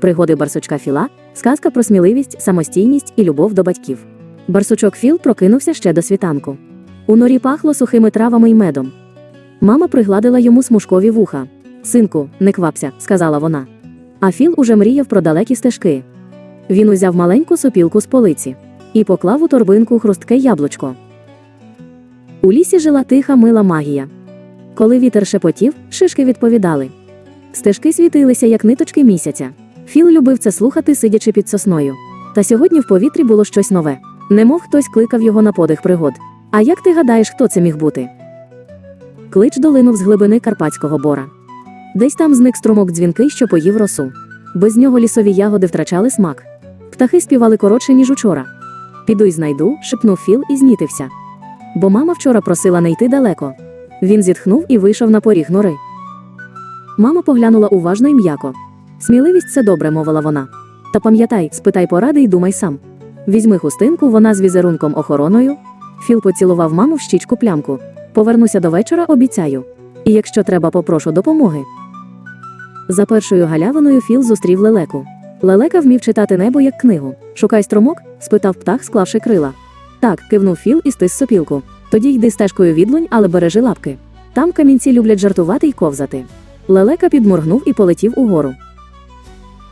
Пригоди барсучка Філа, сказка про сміливість, самостійність і любов до батьків. Барсучок Філ прокинувся ще до світанку. У норі пахло сухими травами й медом. Мама пригладила йому смужкові вуха. Синку, не квапся, сказала вона. А Філ уже мріяв про далекі стежки. Він узяв маленьку сопілку з полиці і поклав у торбинку хрустке яблучко. У лісі жила тиха мила магія. Коли вітер шепотів, шишки відповідали. Стежки світилися, як ниточки місяця. Філ любив це слухати, сидячи під сосною. Та сьогодні в повітрі було щось нове. Немов хтось кликав його на подих пригод. А як ти гадаєш, хто це міг бути? Клич долинув з глибини Карпатського бора. Десь там зник струмок дзвінкий, що поїв росу. Без нього лісові ягоди втрачали смак. Птахи співали коротше, ніж учора. Піду й знайду, шепнув Філ і знітився. Бо мама вчора просила не йти далеко. Він зітхнув і вийшов на поріг нори. Мама поглянула уважно і м'яко. Сміливість це добре, мовила вона. Та пам'ятай, спитай поради і думай сам. Візьми хустинку, вона з візерунком охороною. Філ поцілував маму в щічку плямку. Повернуся до вечора, обіцяю. І якщо треба, попрошу допомоги. За першою галявиною Філ зустрів лелеку. Лелека вмів читати небо як книгу. Шукай струмок? спитав птах, склавши крила. Так, кивнув Філ і стис сопілку. Тоді йди стежкою відлунь, але бережи лапки. Там камінці люблять жартувати й ковзати. Лелека підморгнув і полетів угору.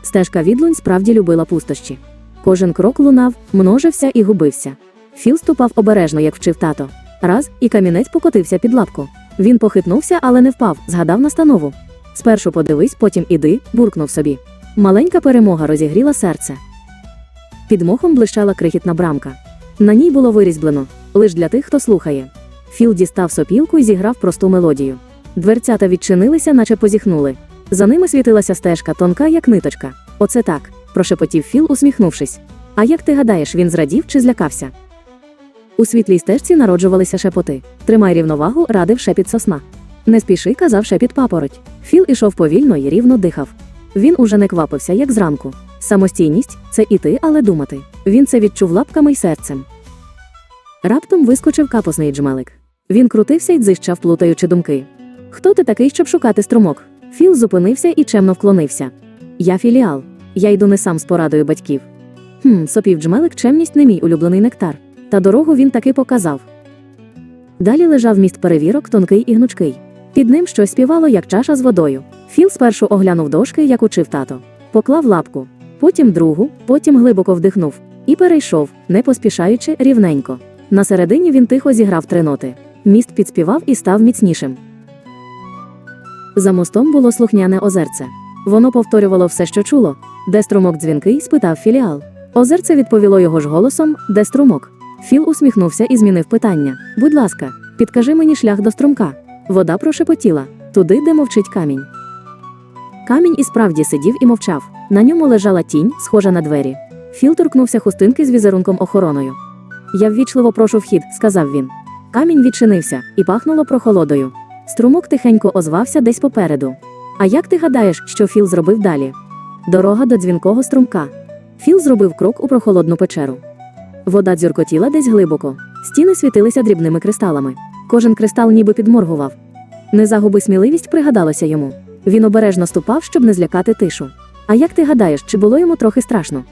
Стежка відлунь справді любила пустощі. Кожен крок лунав, множився і губився. Філ ступав обережно, як вчив тато. Раз, і камінець покотився під лапку. Він похитнувся, але не впав, згадав настанову. Спершу подивись, потім іди, буркнув собі. Маленька перемога розігріла серце. Під мохом блищала крихітна брамка. На ній було вирізблено лиш для тих, хто слухає. Філ дістав сопілку і зіграв просту мелодію. Дверцята відчинилися, наче позіхнули. За ними світилася стежка, тонка, як ниточка. Оце так, прошепотів Філ, усміхнувшись. А як ти гадаєш, він зрадів чи злякався? У світлій стежці народжувалися шепоти. Тримай рівновагу, радив шепіт сосна. Не спіши, казав шепіт папороть. Філ ішов повільно і рівно дихав. Він уже не квапився, як зранку. Самостійність це іти, але думати. Він це відчув лапками й серцем. Раптом вискочив капосний джмелик. Він крутився й дзищав, плутаючи думки. Хто ти такий, щоб шукати струмок? Філ зупинився і чемно вклонився. Я філіал. Я йду не сам з порадою батьків. Хм, сопів джмелик, чемність не мій улюблений нектар. Та дорогу він таки показав. Далі лежав міст перевірок, тонкий і гнучкий. Під ним щось співало, як чаша з водою. Філ спершу оглянув дошки, як учив тато. Поклав лапку, потім другу, потім глибоко вдихнув і перейшов, не поспішаючи, рівненько. На середині він тихо зіграв три ноти. Міст підспівав і став міцнішим. За мостом було слухняне озерце. Воно повторювало все, що чуло. Де струмок дзвінкий? спитав філіал. Озерце відповіло його ж голосом, де струмок. Філ усміхнувся і змінив питання. Будь ласка, підкажи мені шлях до струмка. Вода прошепотіла туди, де мовчить камінь. Камінь і справді сидів і мовчав. На ньому лежала тінь, схожа на двері. Філ торкнувся хустинки з візерунком охороною. Я ввічливо прошу вхід, сказав він. Камінь відчинився і пахнуло прохолодою. Струмок тихенько озвався десь попереду. А як ти гадаєш, що Філ зробив далі? Дорога до дзвінкого струмка. Філ зробив крок у прохолодну печеру. Вода дзюркотіла десь глибоко. Стіни світилися дрібними кристалами. Кожен кристал ніби підморгував. Не загуби сміливість пригадалося йому. Він обережно ступав, щоб не злякати тишу. А як ти гадаєш, чи було йому трохи страшно?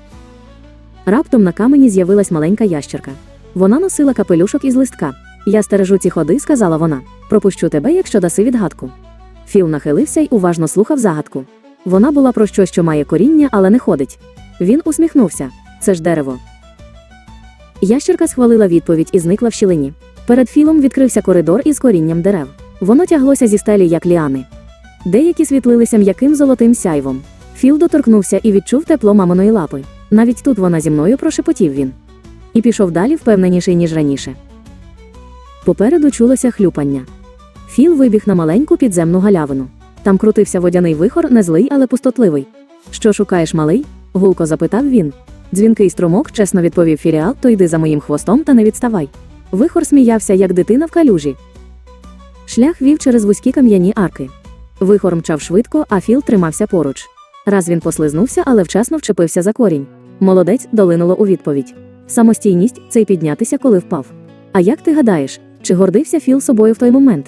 Раптом на камені з'явилась маленька ящерка. Вона носила капелюшок із листка. Я стережу ці ходи, сказала вона. Пропущу тебе, якщо даси відгадку. Філ нахилився й уважно слухав загадку. Вона була про щось, що має коріння, але не ходить. Він усміхнувся. Це ж дерево. Ящерка схвалила відповідь і зникла в щілині. Перед Філом відкрився коридор із корінням дерев. Воно тяглося зі стелі, як ліани. Деякі світлилися м'яким золотим сяйвом. Філ доторкнувся і відчув тепло маминої лапи. Навіть тут вона зі мною прошепотів він. І пішов далі впевненіший, ніж раніше. Попереду чулося хлюпання. Філ вибіг на маленьку підземну галявину. Там крутився водяний вихор, не злий, але пустотливий. Що шукаєш, малий? гулко запитав він. Дзвінкий струмок, чесно відповів філіал, то йди за моїм хвостом та не відставай. Вихор сміявся, як дитина в калюжі. Шлях вів через вузькі кам'яні арки. Вихор мчав швидко, а Філ тримався поруч. Раз він послизнувся, але вчасно вчепився за корінь. Молодець долинуло у відповідь. Самостійність це й піднятися, коли впав. А як ти гадаєш, чи гордився Філ собою в той момент?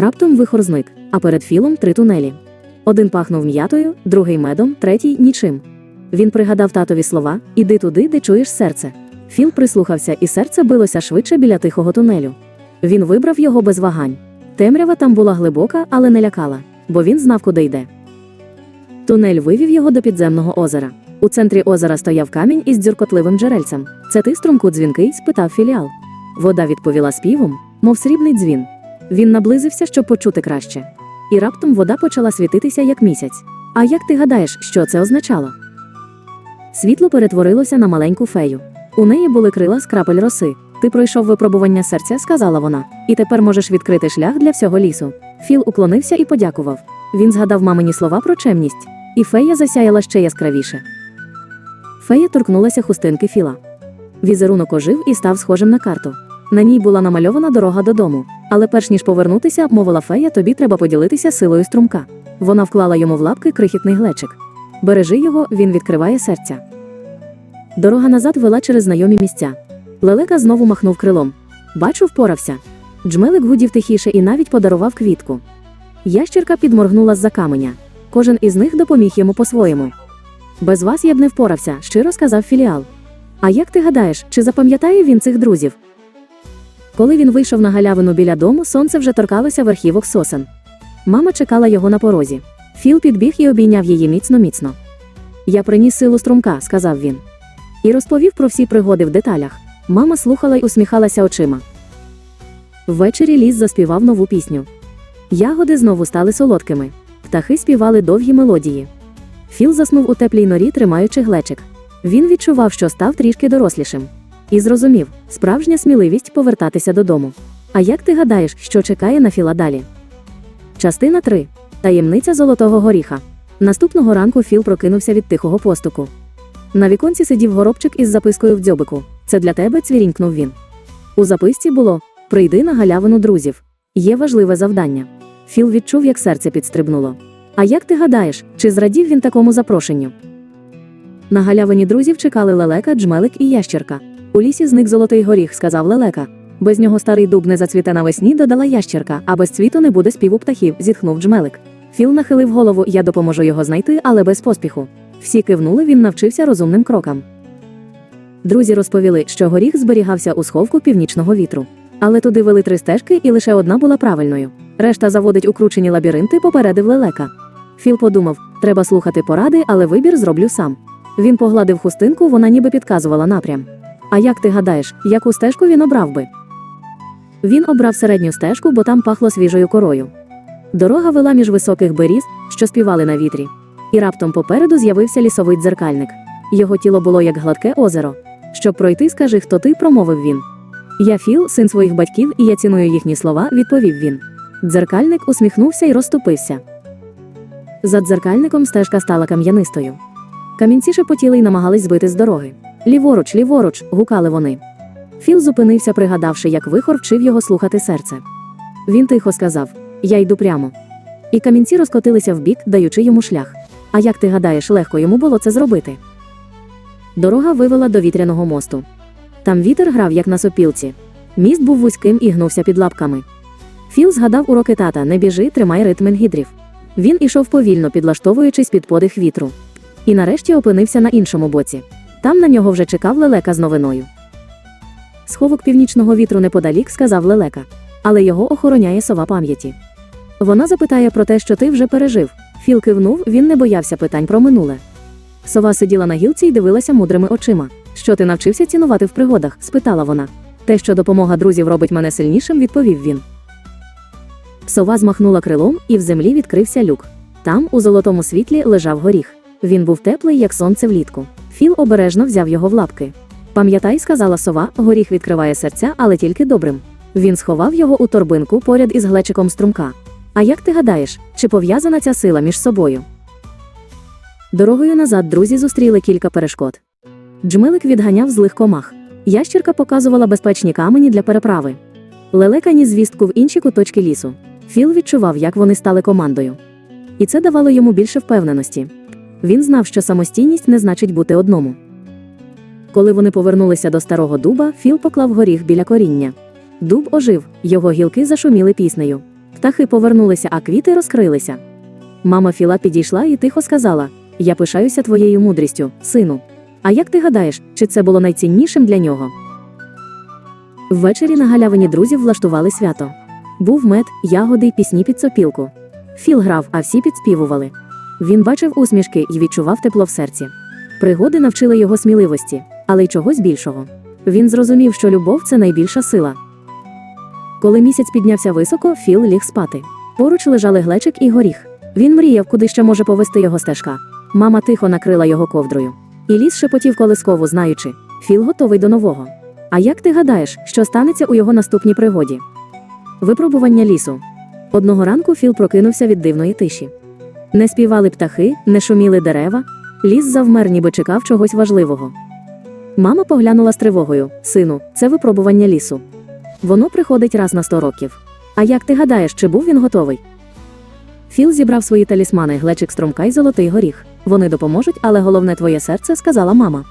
Раптом вихор зник, а перед Філом три тунелі. Один пахнув м'ятою, другий медом, третій нічим. Він пригадав татові слова Іди туди, де чуєш серце. Філ прислухався, і серце билося швидше біля тихого тунелю. Він вибрав його без вагань. Темрява там була глибока, але не лякала, бо він знав, куди йде. Тунель вивів його до підземного озера. У центрі озера стояв камінь із дзюркотливим джерельцем. Це ти струмку дзвінкий? спитав філіал. Вода відповіла співом, мов срібний дзвін. Він наблизився, щоб почути краще. І раптом вода почала світитися як місяць. А як ти гадаєш, що це означало? Світло перетворилося на маленьку фею. У неї були крила з крапель роси. Ти пройшов випробування серця, сказала вона, і тепер можеш відкрити шлях для всього лісу. Філ уклонився і подякував. Він згадав мамині слова про чемність, і фея засяяла ще яскравіше. Фея торкнулася хустинки Філа. Візерунок ожив і став схожим на карту. На ній була намальована дорога додому. Але перш ніж повернутися, мовила фея, тобі треба поділитися силою струмка. Вона вклала йому в лапки крихітний глечик. Бережи його, він відкриває серця. Дорога назад вела через знайомі місця. Лелека знову махнув крилом. Бачу, впорався. Джмелик гудів тихіше і навіть подарував квітку. Ящірка підморгнула з-за каменя. Кожен із них допоміг йому по-своєму. Без вас я б не впорався, щиро сказав філіал. А як ти гадаєш, чи запам'ятає він цих друзів? Коли він вийшов на галявину біля дому, сонце вже торкалося верхівок сосен. Мама чекала його на порозі. Філ підбіг і обійняв її міцно міцно. Я приніс силу струмка, сказав він. І розповів про всі пригоди в деталях. Мама слухала й усміхалася очима. Ввечері ліс заспівав нову пісню. Ягоди знову стали солодкими. Птахи співали довгі мелодії. Філ заснув у теплій норі, тримаючи глечик. Він відчував, що став трішки дорослішим. І зрозумів справжня сміливість повертатися додому. А як ти гадаєш, що чекає на Філа далі? Частина 3. Таємниця Золотого горіха. Наступного ранку Філ прокинувся від тихого постуку. На віконці сидів горобчик із запискою в дзьобику. Це для тебе цвірінькнув він. У записці було Прийди на галявину друзів. Є важливе завдання. Філ відчув, як серце підстрибнуло. А як ти гадаєш, чи зрадів він такому запрошенню? На галявині друзів чекали лелека, джмелик і ящерка. У лісі зник золотий горіх, сказав лелека. Без нього старий дуб не зацвіте навесні, додала ящерка, а без цвіту не буде співу птахів, зітхнув джмелик. Філ нахилив голову, я допоможу його знайти, але без поспіху. Всі кивнули, він навчився розумним крокам. Друзі розповіли, що горіх зберігався у сховку північного вітру. Але туди вели три стежки, і лише одна була правильною. Решта заводить у кручені лабіринти, попередив лелека. Філ подумав: треба слухати поради, але вибір зроблю сам. Він погладив хустинку, вона ніби підказувала напрям. А як ти гадаєш, яку стежку він обрав би? Він обрав середню стежку, бо там пахло свіжою корою. Дорога вела між високих беріз, що співали на вітрі. І раптом попереду з'явився лісовий дзеркальник. Його тіло було як гладке озеро. Щоб пройти, скажи, хто ти, промовив він. Я Філ, син своїх батьків, і я ціную їхні слова, відповів він. Дзеркальник усміхнувся і розступився. За дзеркальником стежка стала кам'янистою. Камінці шепотіли й намагались збити з дороги. Ліворуч, ліворуч, гукали вони. Філ зупинився, пригадавши, як вихор вчив його слухати серце. Він тихо сказав: Я йду прямо. І камінці розкотилися вбік, даючи йому шлях. А як ти гадаєш, легко йому було це зробити? Дорога вивела до вітряного мосту. Там вітер грав, як на сопілці. Міст був вузьким і гнувся під лапками. Філ згадав уроки тата не біжи, тримай ритм гідрів. Він ішов повільно, підлаштовуючись під подих вітру. І нарешті опинився на іншому боці. Там на нього вже чекав лелека з новиною. Сховок північного вітру неподалік, сказав лелека, але його охороняє сова пам'яті. Вона запитає про те, що ти вже пережив. Філ кивнув, він не боявся питань про минуле. Сова сиділа на гілці і дивилася мудрими очима. Що ти навчився цінувати в пригодах? спитала вона. Те, що допомога друзів робить мене сильнішим, відповів він. Сова змахнула крилом, і в землі відкрився люк. Там, у золотому світлі, лежав горіх. Він був теплий, як сонце влітку. Філ обережно взяв його в лапки. Пам'ятай, сказала сова, горіх відкриває серця, але тільки добрим. Він сховав його у торбинку поряд із глечиком струмка. А як ти гадаєш, чи пов'язана ця сила між собою? Дорогою назад друзі зустріли кілька перешкод. Джмелик відганяв злих комах. Ящірка показувала безпечні камені для переправи. Лелека ніс звістку в інші куточки лісу. Філ відчував, як вони стали командою. І це давало йому більше впевненості. Він знав, що самостійність не значить бути одному. Коли вони повернулися до старого дуба, Філ поклав горіх біля коріння. Дуб ожив, його гілки зашуміли піснею. Птахи повернулися, а квіти розкрилися. Мама Філа підійшла і тихо сказала: Я пишаюся твоєю мудрістю, сину. А як ти гадаєш, чи це було найціннішим для нього? Ввечері на галявині друзів влаштували свято. Був мед, ягоди й пісні під сопілку. Філ грав, а всі підспівували. Він бачив усмішки і відчував тепло в серці. Пригоди навчили його сміливості, але й чогось більшого. Він зрозумів, що любов це найбільша сила. Коли місяць піднявся високо, Філ ліг спати. Поруч лежали глечик і горіх. Він мріяв, куди ще може повести його стежка. Мама тихо накрила його ковдрою. І ліс шепотів колисково, знаючи, Філ готовий до нового. А як ти гадаєш, що станеться у його наступній пригоді? Випробування лісу. Одного ранку Філ прокинувся від дивної тиші. Не співали птахи, не шуміли дерева, ліс завмер, ніби чекав чогось важливого. Мама поглянула з тривогою: Сину, це випробування лісу. Воно приходить раз на сто років. А як ти гадаєш, чи був він готовий? Філ зібрав свої талісмани, глечик струмка й золотий горіх. Вони допоможуть, але головне твоє серце, сказала мама.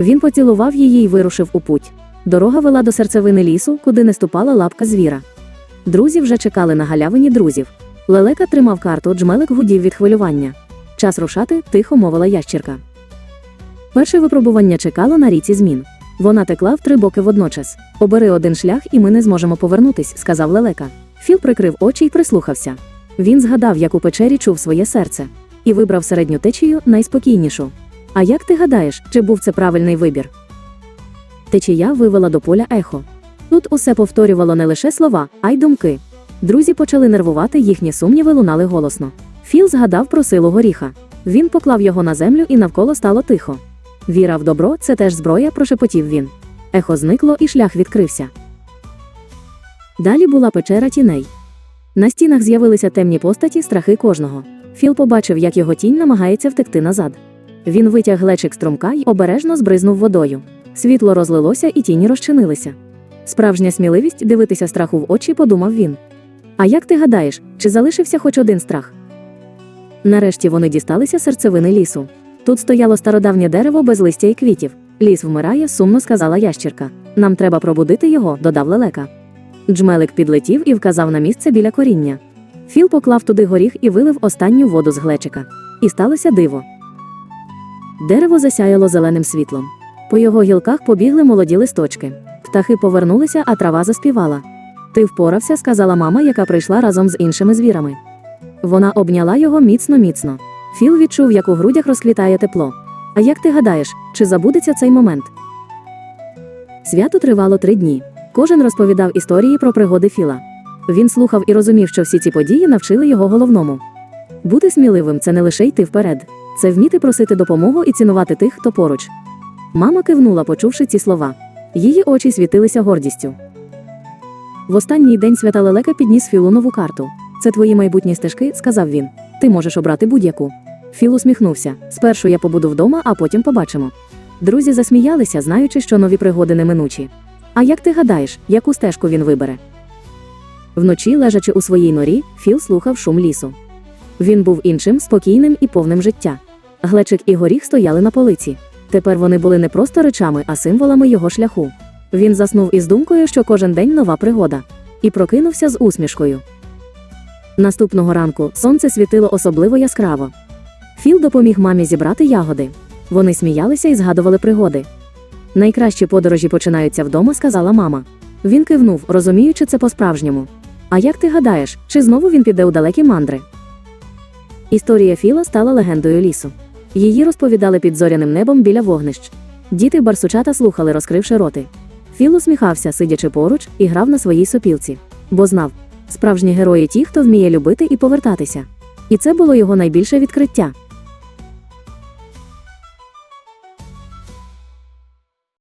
Він поцілував її й вирушив у путь. Дорога вела до серцевини лісу, куди не ступала лапка звіра. Друзі вже чекали на галявині друзів. Лелека тримав карту, джмелик гудів від хвилювання. Час рушати, тихо мовила ящірка. Перше випробування чекало на ріці змін. Вона текла в три боки водночас. Обери один шлях, і ми не зможемо повернутись, сказав лелека. Філ прикрив очі й прислухався. Він згадав, як у печері чув своє серце, і вибрав середню течію найспокійнішу. А як ти гадаєш, чи був це правильний вибір? Течія вивела до поля ехо. Тут усе повторювало не лише слова, а й думки. Друзі почали нервувати, їхні сумніви лунали голосно. Філ згадав про силу горіха. Він поклав його на землю і навколо стало тихо. Віра в добро це теж зброя, прошепотів він. Ехо зникло і шлях відкрився. Далі була печера тіней. На стінах з'явилися темні постаті, страхи кожного. Філ побачив, як його тінь намагається втекти назад. Він витяг глечик струмка й обережно збризнув водою. Світло розлилося і тіні розчинилися. Справжня сміливість дивитися страху в очі, подумав він. А як ти гадаєш, чи залишився хоч один страх? Нарешті вони дісталися серцевини лісу. Тут стояло стародавнє дерево без листя і квітів. Ліс вмирає, сумно сказала ящірка. Нам треба пробудити його, додав лелека. Джмелик підлетів і вказав на місце біля коріння. Філ поклав туди горіх і вилив останню воду з глечика. І сталося диво. Дерево засяяло зеленим світлом. По його гілках побігли молоді листочки. Птахи повернулися, а трава заспівала. Ти впорався, сказала мама, яка прийшла разом з іншими звірами. Вона обняла його міцно міцно. Філ відчув, як у грудях розквітає тепло. А як ти гадаєш, чи забудеться цей момент? Свято тривало три дні. Кожен розповідав історії про пригоди Філа. Він слухав і розумів, що всі ці події навчили його головному. Бути сміливим це не лише йти вперед, це вміти просити допомогу і цінувати тих, хто поруч. Мама кивнула, почувши ці слова. Її очі світилися гордістю. В останній день свята лелека підніс Філу нову карту. Це твої майбутні стежки, сказав він. Ти можеш обрати будь-яку. Філ усміхнувся. Спершу я побуду вдома, а потім побачимо. Друзі засміялися, знаючи, що нові пригоди неминучі. А як ти гадаєш, яку стежку він вибере? Вночі, лежачи у своїй норі, Філ слухав шум лісу. Він був іншим, спокійним і повним життя. Глечик і горіх стояли на полиці. Тепер вони були не просто речами, а символами його шляху. Він заснув із думкою, що кожен день нова пригода, і прокинувся з усмішкою. Наступного ранку сонце світило особливо яскраво. Філ допоміг мамі зібрати ягоди. Вони сміялися і згадували пригоди. Найкращі подорожі починаються вдома, сказала мама. Він кивнув, розуміючи це по-справжньому. А як ти гадаєш, чи знову він піде у далекі мандри? Історія Філа стала легендою лісу. Її розповідали під зоряним небом біля вогнищ. Діти барсучата слухали, розкривши роти. Філ усміхався, сидячи поруч, і грав на своїй сопілці, бо знав, справжні герої ті, хто вміє любити і повертатися. І це було його найбільше відкриття.